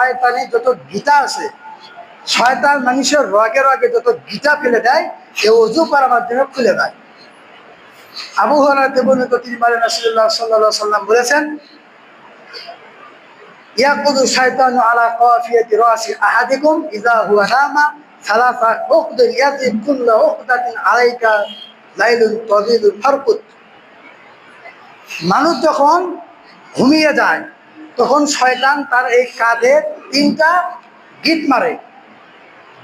শয়তানে যত গীতা আছে, শয়তান মানুষের রগে রগে যত গীতা ফেলে দেয়, এ অজু করার মাধ্যমে খুলে দেয়। আবু তিনি রাসূলুল্লাহ সাল্লাল্লাহু সাল্লাম বলেছেন, ইয়াকুদু শাইতানু আলা কাফিয়াতি রাসি আহাদিকুম ইযা হুয়া নামা সালাসা উকদুন কুল্লা উকদাতিন আলাইকা লাইলুন তাবিলুন ফারকুত মানুষ যখন ঘুমিয়ে যায় তখন শয়তান তার এই কাঁধে তিনটা গিট মারে।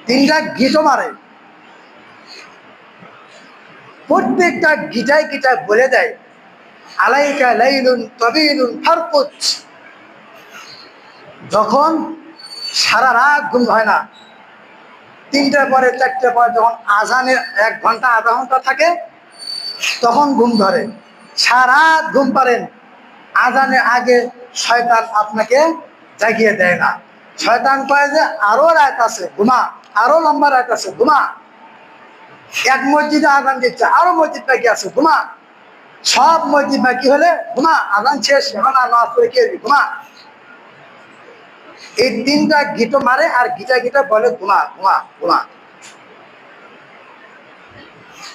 তিনটা গিটও মারে। প্রত্যেকটা গিটায় গিটায় বলে দেয়, আলাইকা লাইলুন তবিলুন ফারকুত। যখন সারা রাত ঘুম হয় না, তিনটার পরে চারটের পরে যখন আজানের এক ঘণ্টা, আধা ঘণ্টা থাকে, তখন ঘুম ধরে। সারা ঘুম পারেন আজানের আগে শয়তান আপনাকে জাগিয়ে দেয় না। শয়তান কয় যে, আরও রাত আছে, ঘুমা। আরও লম্বা রাত আছে, ঘুমা। এক মসজিদে আজান দিচ্ছে, আরও মসজিদ বাকি আছে, ঘুমা। সব মসজিদ বাকি হলে ঘুমা, আজান শেষ ঘুমা। এই তিনটা গিটো মারে আর গিটা গিটা বলে ঘুমা ঘুমা ঘুমা।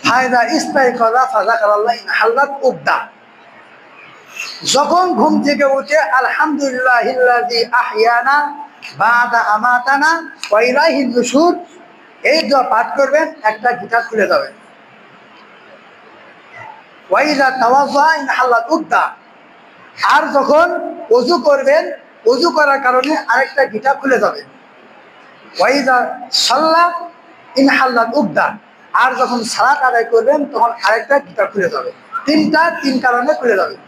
ফায়দা ইস্তাই করা ফাজা কালাল্লাহ হাল্লাত উদ্দা যখন ঘুম থেকে উঠে আলহামদুলিল্লাহ খুলে আর যখন ওযু করবেন ওযু করার কারণে আরেকটা গিটা খুলে যাবে। আর যখন সালাত আদায় করবেন, তখন আরেকটা গিটা খুলে যাবে। তিনটা, তিন কারণে খুলে যাবে।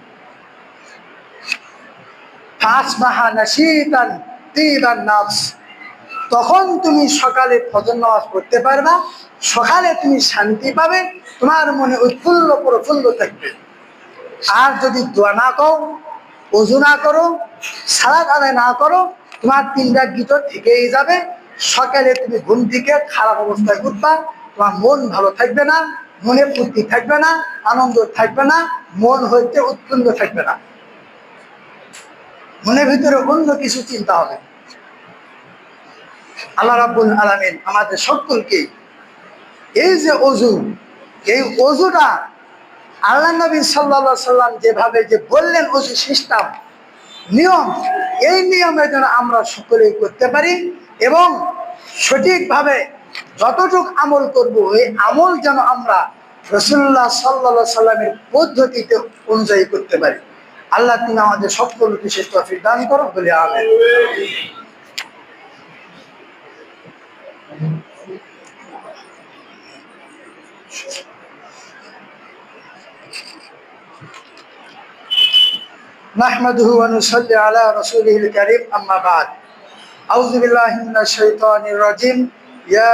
তখন তুমি সকালে ফজর নামাজ পড়তে পারবা, সকালে তুমি শান্তি পাবে, তোমার মনে উৎফুল্ল, প্রফুল্ল থাকবে। আর যদি দোয়া না করো অজু না করো সারা আদায় না করো, তোমার তিনটা গীত থেকেই যাবে। সকালে তুমি ঘুম থেকে খারাপ অবস্থায় উঠবা, তোমার মন ভালো থাকবে না, মনে ফুর্তি থাকবে না, আনন্দ থাকবে না, মন হইতে উৎফুল্ল থাকবে না। মনের ভিতরে অন্য কিছু চিন্তা হবে। আল্লাহ রাব্বুল আলামিন আমাদের সকলকে এই যে অজু, এই অজুটা আল্লাহ নবী সাল্লাহ সাল্লাম যেভাবে যে বললেন অজু সিস্টেম, নিয়ম, এই নিয়মে যেন আমরা সকলেই করতে পারি এবং সঠিকভাবে যতটুক আমল করব এই আমল যেন আমরা রসুল্লাহ সাল্লা সাল্লামের পদ্ধতিতে অনুযায়ী করতে পারি। আল্লাহ তুমি আমাদের সকল বিশেষ তফিক দান করো বলে আমেন نحمده ونصلي على رسوله الكريم أما بعد أعوذ بالله من الشيطان الرجيم يا